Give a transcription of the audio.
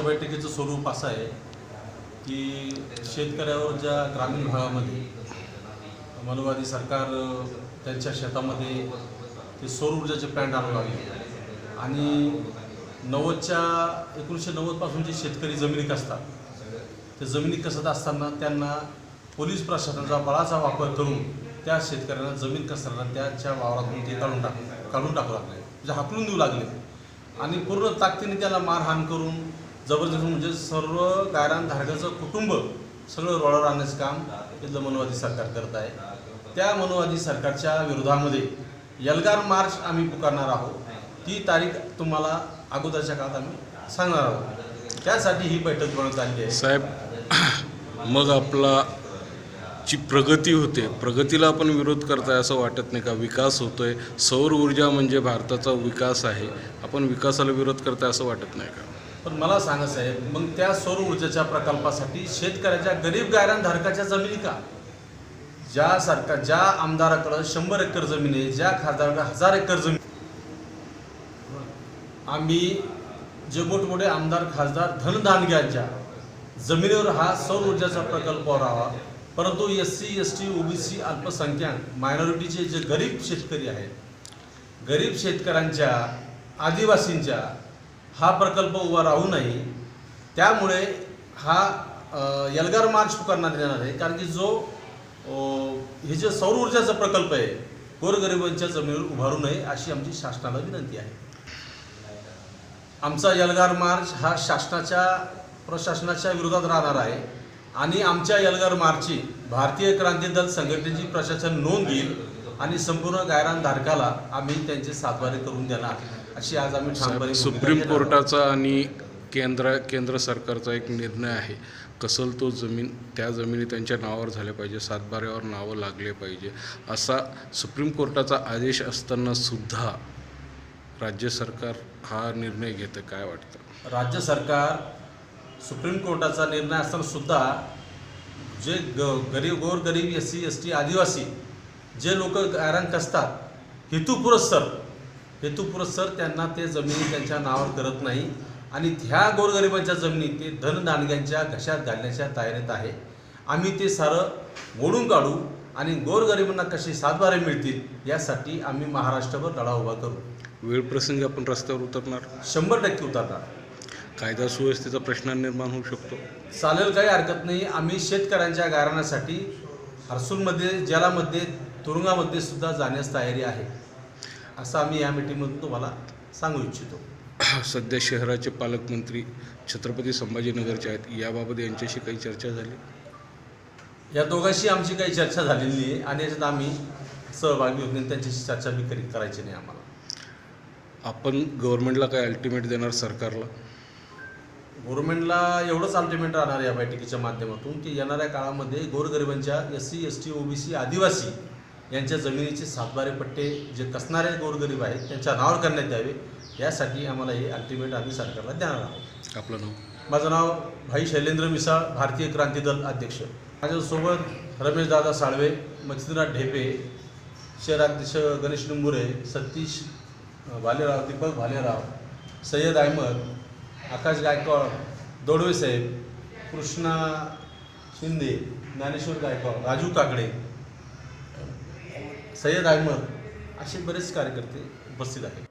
बैठकीचं स्वरूप असं आहे की शेतकऱ्यावर ज्या ग्रामीण भागामध्ये मनोवादी सरकार त्यांच्या शेतामध्ये ते सौर ऊर्जाचे प्लॅन्ट आणू लागले. आणि नव्वदच्या एकोणीसशे नव्वदपासून जे शेतकरी जमिनी कसतात ते जमिनी कसत असताना त्यांना पोलीस प्रशासनाचा बळाचा वापर करून त्या शेतकऱ्यांना जमीन कसताना त्याच्या वावरातून ते काढून टाक काढून टाकू लागले. म्हणजे हाकलून देऊ लागले. आणि पूर्ण ताकदीने त्याला मारहाण करून जबरदस्त म्हणजे सर्व गायरान कुटुंब सगळं रोडावर आणण्याचं काम इथलं मनोवादी सरकार करत आहे. त्या मनोवादी सरकारच्या विरोधामध्ये यलगार मार्च आम्ही पुकारणार आहोत. ती तारीख तुम्हाला अगोदरच्या काळात आम्ही सांगणार आहोत. त्यासाठी ही बैठक बोलवण्यात आली आहे. साहेब मग आपला जी प्रगती होते प्रगतीला आपण विरोध करताय असं वाटत नाही का? विकास होतोय. सौर ऊर्जा म्हणजे भारताचा विकास आहे. आपण विकासाला विरोध करताय असं वाटत नाही का? पण मला सांगा साहेब मग त्या सौर ऊर्जेच्या प्रकल्पासाठी शेतकऱ्याच्या गरीब गायरान धारकाच्या जमिनी का? ज्या सरकार ज्या आमदाराकडं शंभर एकर जमीन आहे ज्या खासदाराकडे हजार एकर जमीन आम्ही जे मोठमोठे आमदार खासदार धनधानग्यांच्या जमिनीवर हा सौर ऊर्जाचा प्रकल्प राहावा. परंतु S C S T OBC अल्पसंख्याक मायनॉरिटीचे जे गरीब शेतकरी आहेत गरीब शेतकऱ्यांच्या आदिवासींच्या हा प्रकल्प उभा राहू नये त्यामुळे हा यलगार मार्च पुकारण्यात येणार आहे. कारण की जो हे जे सौर ऊर्जाचा प्रकल्प आहे गोरगरिबांच्या जमिनीवर उभारू नये अशी आमची शासनाला विनंती आहे. आमचा यलगार मार्च हा शासनाच्या प्रशासनाच्या विरोधात राहणार आहे. आणि आमच्या यलगार मार्चची भारतीय क्रांती दल संघटनेची प्रशासन नोंद घेईल आणि संपूर्ण गायरान धारकाला आम्ही त्यांचे सातवारे करून देणार. अशी आज आम्ही ठामपणे सुप्रीम. कोर्टाचा आणि केंद्र केंद्र सरकारचा एक निर्णय आहे कसल तो जमीन त्या जमिनी त्यांच्या नावावर झाल्या पाहिजे सातबाऱ्यावर नावं लागले पाहिजे असा सुप्रीम कोर्टाचा आदेश असताना सुद्धा राज्य सरकार हा निर्णय घेतं काय वाटतं राज्य सरकार सुप्रीम कोर्टाचा निर्णय असताना सुद्धा जे ग गरीब गोरगरीब एस सी एस टी आदिवासी जे लोक गायरान कसतात हेतुपुरस्सर हेतुपुरस्सर त्यांना ते जमिनी त्यांच्या नावावर करत नाही. आणि ह्या गोरगरिबांच्या जमिनी ते धनदानग्यांच्या घशात घालण्याच्या तयारीत आहे. आम्ही ते सारं मोडून काढू आणि गोरगरिबांना कसे सातबारे मिळतील यासाठी आम्ही महाराष्ट्रभर लढा उभा करू. वेळ प्रसंगी आपण रस्त्यावर उतरणार. शंभर टक्के उतरणार. कायदा सुव्यवस्थेचा प्रश्न निर्माण होऊ शकतो. चालेल काही हरकत नाही. आम्ही शेतकऱ्यांच्या गारणासाठी हर्सूलमध्ये जलामध्ये तुरुंगामध्ये सुद्धा जाण्यास तयारी आहे. असं आम्ही या मिटिंगमधून तुम्हाला सांगू इच्छितो. सध्या शहराचे पालकमंत्री छत्रपती संभाजीनगरचे आहेत. याबाबत यांच्याशी काही चर्चा झाली? या दोघांशी आमची काही चर्चा झालेली नाही आणि याच्यात आम्ही सहभागी होत नाही त्यांच्याशी चर्चा बी करी करायची नाही आम्हाला. आपण गव्हर्नमेंटला काय अल्टिमेट देणार सरकारला? गव्हर्नमेंटला एवढंच अल्टिमेट राहणार या बैठकीच्या माध्यमातून की येणाऱ्या काळामध्ये गोरगरिबांच्या S C S T OBC आदिवासी यांच्या जमिनीचे सातबारे पट्टे जे कसणारे गोरगरीब आहेत त्यांच्या नावावर करण्यात यावे यासाठी आम्हाला हे अल्टिमेट आम्ही सरकारला देणार आहोत. आपलं नाव? माझं नाव भाई शैलेंद्र मिसाळ भारतीय क्रांती दल अध्यक्ष. माझ्यासोबत रमेशदादा साळवे मच्छिंद्रनाथ ढेपे शहराध्यक्ष गणेश निंबुरे सतीश भालेराव दीपक भालेराव सय्यद अहमद आकाश गायकवाड दोडवे साहेब कृष्णा शिंदे ज्ञानेश्वर गायकवाड राजू काकडे सय्यद अहमद असे बरेच कार्यकर्ते उपस्थित आहेत.